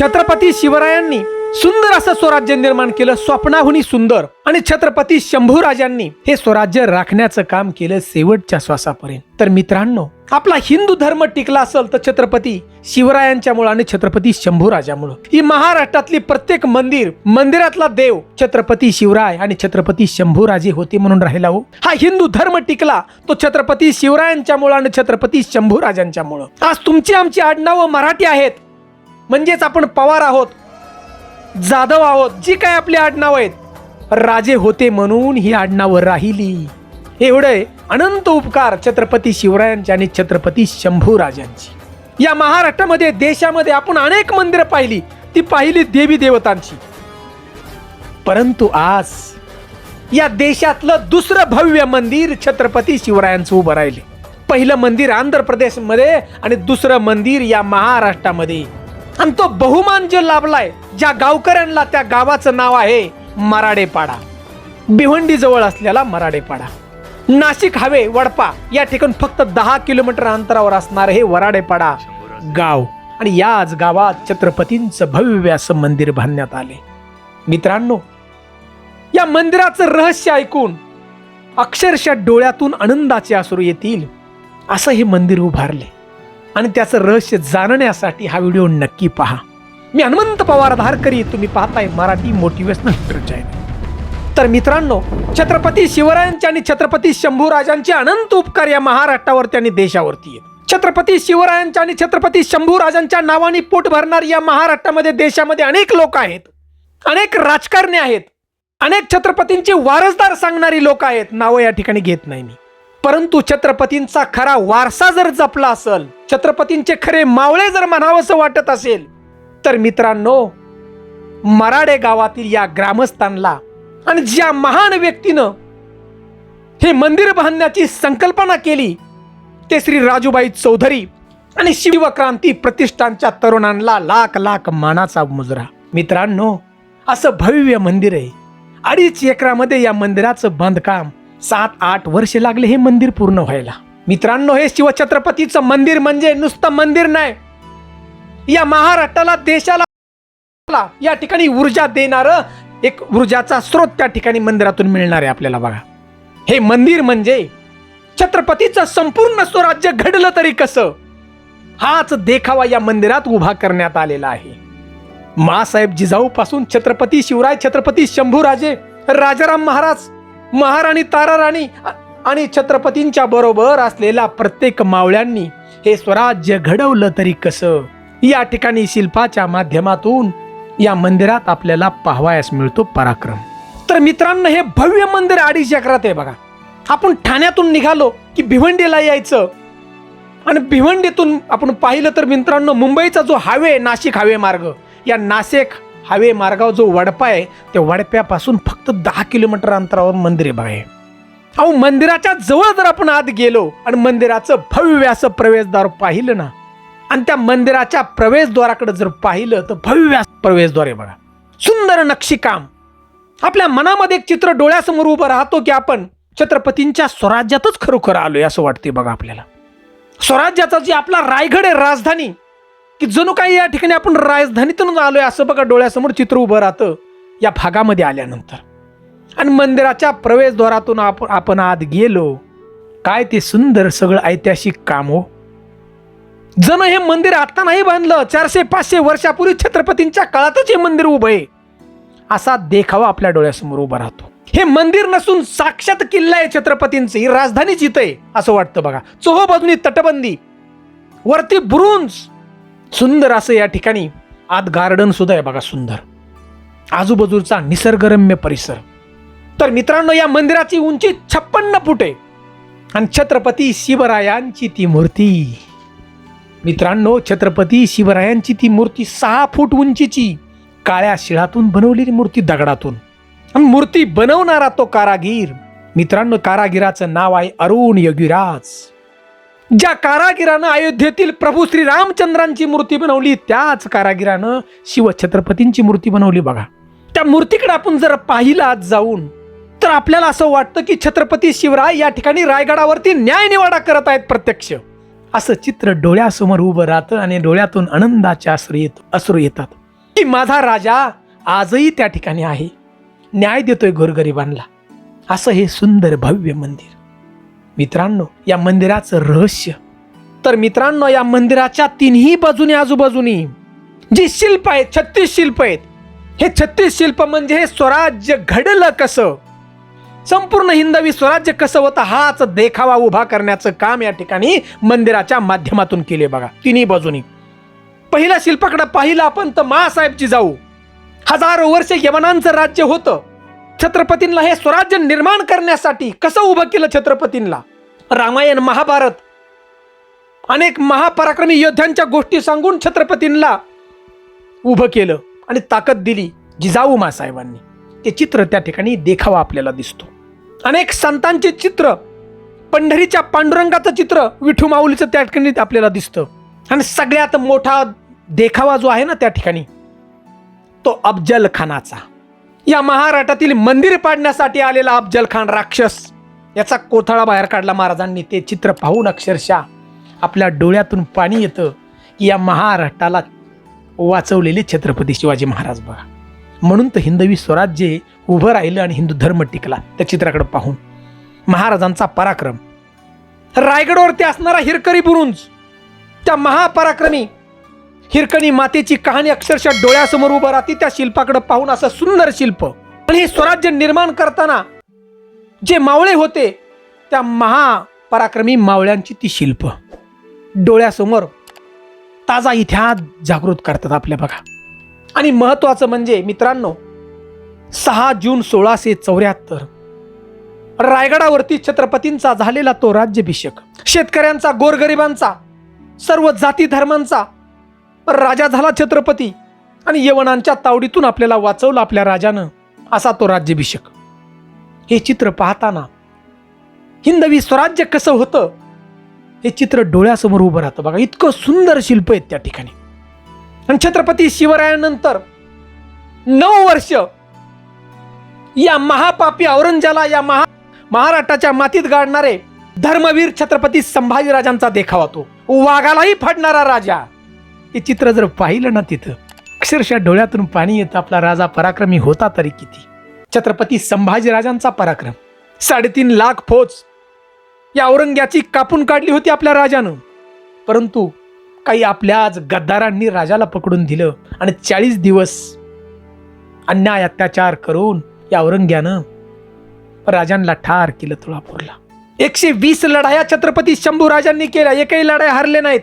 छत्रपती शिवरायांनी सुंदर असं स्वराज्य निर्माण केलं स्वप्नाहुनी सुंदर. आणि छत्रपती शंभूराजांनी हे स्वराज्य राखण्याचं काम केलं शेवटच्या श्वासापर्यंत. तर मित्रांनो आपला हिंदू धर्म टिकला असेल तर छत्रपती शिवरायांच्यामुळं आणि छत्रपती शंभूराजामुळं ही महाराष्ट्रातली प्रत्येक मंदिर मंदिरातला देव छत्रपती शिवराय आणि छत्रपती शंभूराजे होते म्हणून राहिला हो. हा हिंदू धर्म टिकला तो छत्रपती शिवरायांच्यामुळं आणि छत्रपती शंभूराजांच्यामुळं आज तुमची आमची आडनावं मराठी आहेत. म्हणजेच आपण पवार आहोत जाधव आहोत जी काय आपली आडनावं आहेत. राजे होते म्हणून ही आडनावं राहिली. एवढे अनंत उपकार छत्रपती शिवरायांचे आणि छत्रपती शंभूराजांची. या महाराष्ट्रामध्ये देशामध्ये आपण अनेक मंदिरं पाहिली ती पाहिली देवी देवतांची. परंतु आज या देशातलं दुसरं भव्य मंदिर छत्रपती शिवरायांचं उभं राहिले पहिलं मंदिर आंध्र प्रदेशमध्ये आणि दुसरं मंदिर या महाराष्ट्रामध्ये. आणि तो बहुमान जो लाभलाय ज्या गावकऱ्यांना त्या गावाचं नाव आहे मराडेपाडा. भिवंडी जवळ असलेला मराडेपाडा. नाशिक हवे वडपा या ठिकाणी फक्त दहा किलोमीटर अंतरावर असणार हे वराडेपाडा गाव. आणि याच गावात छत्रपतींचं भव्य असं मंदिर बांधण्यात आले. मित्रांनो या मंदिराचं रहस्य ऐकून अक्षरशः डोळ्यातून आनंदाचे आसरू येतील असं हे मंदिर उभारले. आणि त्याचं रहस्य जाणण्यासाठी हा व्हिडिओ नक्की पहा. मी हनुमंत पवार धारकरी तुम्ही पाहताय मराठी मोटिवेशनल चॅनल तर मित्रांनो छत्रपती शिवरायांचे आणि छत्रपती शंभूराजांचे अनंत उपकार या महाराष्ट्रावरती आणि देशावरती आहेत. छत्रपती शिवरायांच्या आणि छत्रपती शंभूराजांच्या नावाने पोट भरणार या महाराष्ट्रामध्ये देशामध्ये अनेक लोक आहेत. अनेक राजकारणी आहेत. अनेक छत्रपतींचे वारसदार सांगणारी लोक आहेत. नावं या ठिकाणी घेत नाही मी. परंतु छत्रपतींचा खरा वारसा जर जपला असेल छत्रपतींचे खरे मावळे जर म्हणावंसं वाटत असेल तर मित्रांनो मराडे गावातील या ग्रामस्थांना आणि ज्या महान व्यक्तीनं हे मंदिर बांधण्याची संकल्पना केली ते श्री राजूबाई चौधरी आणि शिवक्रांती प्रतिष्ठानच्या तरुणांना लाख लाख मानाचा मुजरा. मित्रांनो असं भव्य मंदिर आहे. अडीच एकरामध्ये या मंदिराचं बांधकाम सात आठ वर्ष लागले हे मंदिर पूर्ण व्हायला. मित्रांनो हे शिवछत्रपतीचं मंदिर म्हणजे नुसतं मंदिर नाही. या महाराष्ट्राला देशाला या ठिकाणी ऊर्जा देणार एक ऊर्जाचा स्रोत त्या ठिकाणी मंदिरातून मिळणार आहे आपल्याला बघा. हे मंदिर म्हणजे छत्रपतीचं संपूर्ण स्वराज्य घडलं तरी कसं? हाच देखावा या मंदिरात उभा करण्यात आलेला आहे. मासाहेब जिजाऊ पासून छत्रपती शिवराय छत्रपती शंभूराजे राजाराम महाराज महाराणी ताराराणी आणि छत्रपतींच्या बरोबर असलेल्या प्रत्येक मावळ्यांनी हे स्वराज्य घडवलं तरी कसं? या ठिकाणी शिल्पाच्या माध्यमातून या मंदिरात आपल्याला पाहावयास मिळतो पराक्रम. तर मित्रांनो हे भव्य मंदिर अडीच एकरात आहे बघा. आपण ठाण्यातून निघालो की भिवंडीला यायचं. आणि भिवंडीतून आपण पाहिलं तर मित्रांनो मुंबईचा जो हावे नाशिक हायवे मार्ग या नाशिक हायवे मार्गावर जो वडपा आहे त्या वडप्यापासून फक्त दहा किलोमीटर अंतरावर मंदिर आहे बघा हे. अहो मंदिराच्या जवळ जर आपण आत गेलो आणि मंदिराचं भव्य असं प्रवेशद्वार पाहिलं ना आणि त्या मंदिराच्या प्रवेशद्वाराकडे जर पाहिलं तर भव्य प्रवेशद्वार आहे बघा. सुंदर नक्षीकाम. आपल्या मनामध्ये एक चित्र डोळ्यासमोर उभं राहतो की आपण छत्रपतींच्या स्वराज्यातच खरोखर आलोय असं वाटते बघा आपल्याला. स्वराज्याचा जी आपला रायगड आहे राजधानी की जणू काही या ठिकाणी आपण राजधानीतून आलोय असं बघा डोळ्यासमोर चित्र उभं राहतं या भागामध्ये आल्यानंतर. आणि मंदिराच्या प्रवेशद्वारातून आपण आपण आत गेलो काय ते सुंदर सगळं ऐतिहासिक काम हो. जण हे मंदिर आता नाही बांधलं चारशे पाचशे वर्षापूर्वी छत्रपतींच्या काळातच हे मंदिर उभं आहे. असा देखावा आपल्या डोळ्यासमोर उभा राहतो. हे मंदिर नसून साक्षात किल्ला आहे छत्रपतींचं ही राजधानीच इथं आहे असं वाटतं बघा. चोहो बाजूनी तटबंदी वरती ब्रुंज सुंदर असं या ठिकाणी आत गार्डन सुद्धा आहे बघा सुंदर. आजूबाजूचा निसर्गरम्य परिसर. तर मित्रांनो या मंदिराची उंची छप्पन्न फूट आहे. आणि छत्रपती शिवरायांची ती मूर्ती. मित्रांनो छत्रपती शिवरायांची ती मूर्ती सहा फूट उंचीची काळ्या शिळातून बनवलेली मूर्ती दगडातून. आणि मूर्ती बनवणारा तो कारागीर. मित्रांनो कारागिराचं नाव आहे अरुण योगीराज. ज्या कारागिरानं अयोध्येतील प्रभू श्री रामचंद्रांची मूर्ती बनवली त्याच कारागिरानं शिवछत्रपतींची मूर्ती बनवली बघा. त्या मूर्तीकडे आपण जर पाहिलं आज जाऊन तर आपल्याला असं वाटतं की छत्रपती शिवराय या ठिकाणी रायगडावरती न्यायनिवाडा करत आहेत प्रत्यक्ष. असं चित्र डोळ्यासमोर उभं राहतं आणि डोळ्यातून आनंदाचे अश्रू येत अश्रू येतात. की माझा राजा आजही त्या ठिकाणी आहे. न्याय देतोय गोरगरिबांना असं हे सुंदर भव्य मंदिर. मित्रांनो या मंदिराचं रहस्य. तर मित्रांनो या मंदिराच्या तिन्ही बाजूने आजूबाजूनी जी शिल्प आहेत छत्तीस शिल्प आहेत हे छत्तीस शिल्प म्हणजे हे स्वराज्य घडलं कसं? संपूर्ण हिंदवी स्वराज्य कसं होतं हाच देखावा उभा करण्याचं काम या ठिकाणी मंदिराच्या माध्यमातून केले बघा तिन्ही बाजूनी. पहिल्या शिल्पाकडे पाहिलं आपण तर महासाहेबची जाऊ. हजारो वर्ष यवनांचं राज्य होतं. छत्रपतींना हे स्वराज्य निर्माण करण्यासाठी कसं उभं केलं छत्रपतींना? रामायण महाभारत अनेक महापराक्रमी योद्ध्यांच्या गोष्टी सांगून छत्रपतींना उभं केलं आणि ताकद दिली जिजाऊ मासाहेबांनी. ते चित्र त्या ठिकाणी देखावा आपल्याला दिसतो. अनेक संतांचे चित्र पंढरीच्या पांडुरंगाचं चित्र विठू माऊलीचं त्या ठिकाणी आपल्याला दिसतं. आणि सगळ्यात मोठा देखावा जो आहे ना त्या ठिकाणी तो अफजल खानाचा या महाराष्ट्रातील मंदिर पाडण्यासाठी आलेला अफजल खान राक्षस. याचा कोथळा बाहेर काढला महाराजांनी. ते चित्र पाहून अक्षरशः आपल्या डोळ्यातून पाणी येतं की या महाराष्ट्राला वाचवलेले छत्रपती शिवाजी महाराज बघा. म्हणून तर हिंदवी स्वराज्य उभं राहिलं आणि हिंदू धर्म टिकला. त्या चित्राकडे पाहून. महाराजांचा पराक्रम. रायगडवरती असणारा हिरकरी बुरुंज. त्या महापराक्रमी हिरकणी मातेची कहाणी अक्षरशः डोळ्यासमोर उभं राहते त्या शिल्पाकडे पाहून असं सुंदर शिल्प. आणि हे स्वराज्य निर्माण करताना जे मावळे होते त्या महापराक्रमी मावळ्यांची ती शिल्प. डोळ्यासमोर ताजा इतिहास जागृत करतात आपल्या बघा. आणि महत्वाचं म्हणजे मित्रांनो सहा जून सोळाशे चौऱ्याहत्तर रायगडावरती छत्रपतींचा झालेला तो राज्याभिषेक. शेतकऱ्यांचा गोरगरिबांचा सर्व जाती धर्मांचा राजा झाला छत्रपती आणि यवनांच्या तावडीतून आपल्याला वाचवलं आपल्या राजानं असा तो राज्याभिषेक. हे चित्र पाहताना हिंदवी स्वराज्य कसं होतं हे चित्र डोळ्यासमोर उभं राहतं. बघा इतकं सुंदर शिल्प आहेत त्या ठिकाणी. आणि छत्रपती शिवरायानंतर नऊ वर्ष या महापापी औरंगजाला या महा महाराष्ट्राच्या मातीत गाडणारे धर्मवीर छत्रपती संभाजीराजांचा देखावा तो. वाघालाही फाडणारा राजा. हे चित्र जर पाहिलं ना तिथं अक्षरशः डोळ्यातून पाणी येतं. आपला राजा पराक्रमी होता तरी किती. छत्रपती संभाजीराजांचा पराक्रम. साडेतीन लाख फौज. या औरंग्याची कापून काढली होती आपल्या राजानं. परंतु काही आपल्या आज गद्दारांनी राजाला पकडून दिलं आणि चाळीस दिवस अन्याय अत्याचार करून या औरंग्यानं राजांना ठार केलं तुळापूरला एकशे वीस लढाया छत्रपती शंभू राजांनी केल्या. एकही लढाई हरले नाहीत.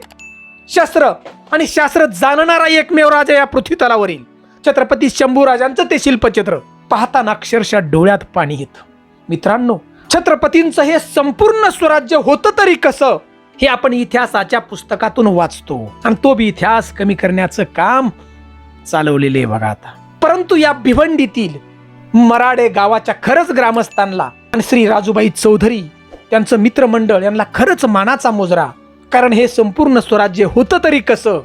शस्त्र आणि शास्त्र जाणणारा एकमेव राजा या पृथ्वी तलावरील छत्रपती शंभूराजांचं ते शिल्पचित्र पाहताना अक्षरशः डोळ्यात पाणी येतं. मित्रांनो छत्रपतींचं हे संपूर्ण स्वराज्य होतं तरी कसं हे आपण इतिहासाच्या पुस्तकातून वाचतो. आणि तो बी इतिहास कमी करण्याचं काम चालवलेले आहे बघा आता. परंतु या भिवंडीतील मराडे गावाच्या खरंच ग्रामस्थांना आणि श्री राजूबाई चौधरी त्यांचं मित्रमंडळ यांना खरंच मानाचा मोजरा कारण हे संपूर्ण स्वराज्य होतं तरी कसं?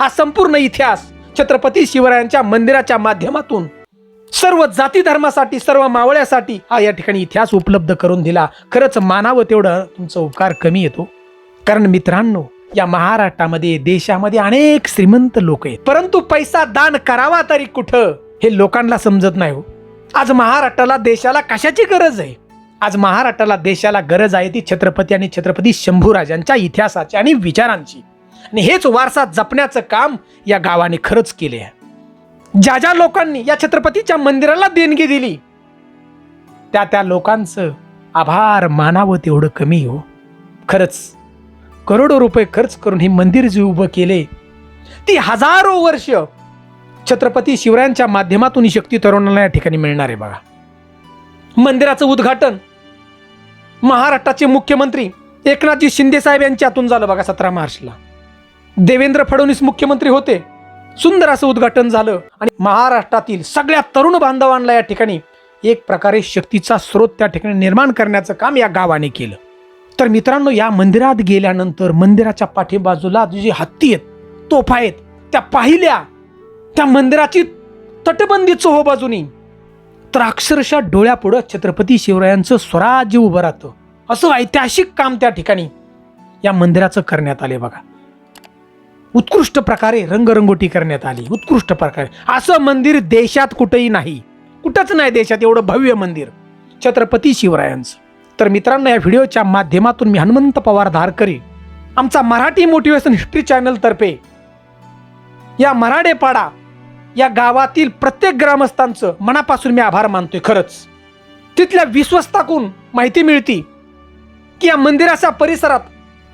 हा संपूर्ण इतिहास छत्रपती शिवरायांच्या मंदिराच्या माध्यमातून सर्व जाती धर्मासाठी सर्व मावळ्यासाठी हा या ठिकाणी इतिहास उपलब्ध करून दिला. खरंच मानावं तेवढं तुमचा उपकार कमी येतो. कारण मित्रांनो या महाराष्ट्रामध्ये देशामध्ये अनेक श्रीमंत लोक आहेत. परंतु पैसा दान करावा तरी कुठं हे लोकांना समजत नाही हो. आज महाराष्ट्राला देशाला कशाची गरज आहे? आज महाराष्ट्राला देशाला गरज आहे ती छत्रपती आणि छत्रपती शंभूराजांच्या इतिहासाची आणि विचारांची. आणि हेच वारसा जपण्याचं काम या गावाने खरंच केले आहे. ज्या ज्या लोकांनी या छत्रपतीच्या मंदिराला देणगी दिली त्या त्या लोकांचं आभार मानावं तेवढं कमी हो. खरंच करोडो रुपये खर्च करून हे मंदिर जे उभं केले ती हजारो वर्ष छत्रपती शिवरायांच्या माध्यमातून ही शक्ती तरुणांना या ठिकाणी मिळणार आहे बघा. मंदिराचं उद्घाटन महाराष्ट्राचे मुख्यमंत्री एकनाथजी शिंदे साहेब यांच्या हातून झालं बघा सतरा मार्चला. देवेंद्र फडणवीस मुख्यमंत्री होते. सुंदर असं उद्घाटन झालं आणि महाराष्ट्रातील सगळ्या तरुण बांधवांना या ठिकाणी एक प्रकारे शक्तीचा स्रोत त्या ठिकाणी निर्माण करण्याचं काम या गावाने केलं. तर मित्रांनो या मंदिरात गेल्यानंतर मंदिराच्या पाठीबाजूला जी हत्ती आहेत तोफा आहेत त्या पाहिल्या. त्या मंदिराची तटबंदी चोहो बाजूनी. तर अक्षरशः डोळ्यापुढं छत्रपती शिवरायांचं स्वराज्य उभं राहतं. असं ऐतिहासिक काम त्या ठिकाणी या मंदिराचं करण्यात आले बघा. उत्कृष्ट प्रकारे रंगरंगोटी करण्यात आली. उत्कृष्ट प्रकारे. असं मंदिर देशात कुठेही नाही. कुठंच नाही देशात एवढं भव्य मंदिर. छत्रपती शिवरायांचं. तर मित्रांनो या व्हिडिओच्या माध्यमातून मी हनुमंत पवार धारकरी आमचा मराठी मोटिवेशन हिस्ट्री चॅनलतर्फे या मराडेपाडा या गावातील प्रत्येक ग्रामस्थांचं मनापासून मी आभार मानतोय खरंच. तिथल्या विश्वस्ताकून माहिती मिळती की या मंदिराच्या परिसरात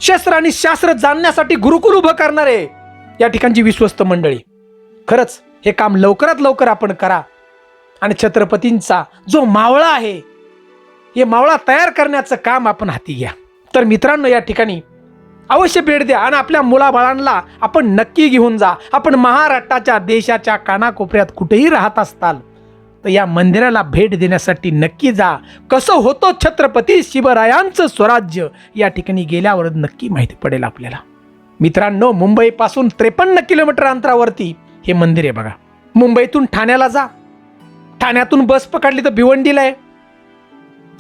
शस्त्र आणि शास्त्र जाणण्यासाठी गुरुकुल उभं करणारे या ठिकाणची विश्वस्त मंडळी. खरंच हे काम लवकरात लवकर आपण करा. आणि छत्रपतींचा जो मावळा आहे हे मावळा तयार करण्याचं काम आपण हाती घ्या. तर मित्रांनो या ठिकाणी अवश्य भेट द्या आणि आपल्या मुलाबाळांना आपण नक्की घेऊन जा. आपण महाराष्ट्राच्या देशाच्या कानाकोपऱ्यात कुठेही राहत असताल तर या मंदिराला भेट देण्यासाठी नक्की जा. कसं होतं छत्रपती शिवरायांचं स्वराज्य? या ठिकाणी गेल्यावर नक्की माहिती पडेल आपल्याला. मित्रांनो मुंबईपासून त्रेपन्न किलोमीटर अंतरावरती हे मंदिर आहे बघा. मुंबईतून ठाण्याला जा. ठाण्यातून बस पकडली तर भिवंडीला आहे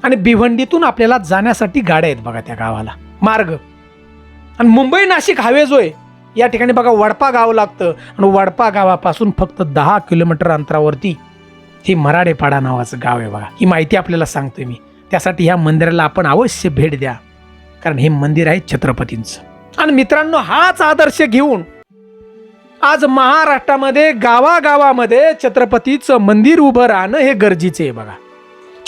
आणि भिवंडीतून आपल्याला जाण्यासाठी गाड्या आहेत बघा त्या गावाला. मार्ग. आणि मुंबई नाशिक हायवे जो आहे या ठिकाणी बघा वडपा गाव लागतं. आणि वडपा गावापासून फक्त दहा किलोमीटर अंतरावरती हे मराडेपाडा नावाचं गाव आहे बघा. ही माहिती आपल्याला सांगतोय मी. त्यासाठी ह्या मंदिराला आपण अवश्य भेट द्या. कारण हे मंदिर आहे छत्रपतींचं. आणि मित्रांनो हाच आदर्श घेऊन आज महाराष्ट्रामध्ये गावागावामध्ये छत्रपतीचं मंदिर उभं राहणं हे गरजेचं आहे बघा.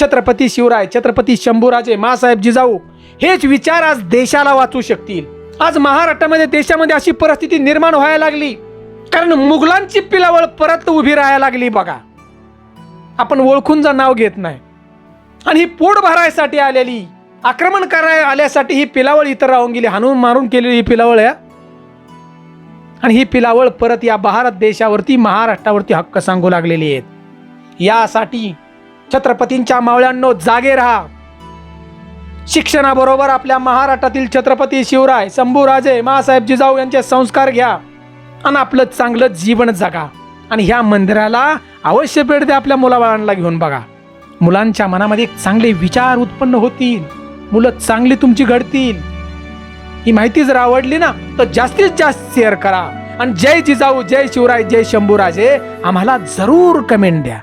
छत्रपती शिवराय छत्रपती शंभूराजे मासाहेब जिजाऊ हेच विचार आज देशाला वाचू शकतील. आज महाराष्ट्रामध्ये देशामध्ये अशी परिस्थिती निर्माण व्हायला लागली. कारण मुघलांची पिलावळ परत उभी राहायला लागली बघा. आपण ओळखूनचं नाव घेत नाही. आणि ही पोट भरायसाठी आलेली आक्रमण कराय आल्यासाठी ही पिलावळ इतर राहून गेली हाणून मारून केलेली ही पिलावळ आहे आणि ही पिलावळ परत या भारत देशावरती महाराष्ट्रावरती हक्क सांगू लागलेली आहेत. यासाठी छत्रपतींच्या मावळ्यांनो जागे राहा. शिक्षणाबरोबर आपल्या महाराष्ट्रातील छत्रपती शिवराय शंभूराजे मासाहेब जिजाऊ यांचे संस्कार घ्या आणि आपलं चांगलं जीवन जगा. आणि ह्या मंदिराला अवश्य भेट द्या आपल्या मुलाबाळांना घेऊन बघा. मुलांच्या मनामध्ये एक चांगले विचार उत्पन्न होतील. मुलं चांगली तुमची घडतील. ही माहिती जर आवडली ना तर जास्तीत जास्त शेअर करा. आणि जय जिजाऊ जय शिवराय जय शंभूराजे आम्हाला जरूर कमेंट द्या.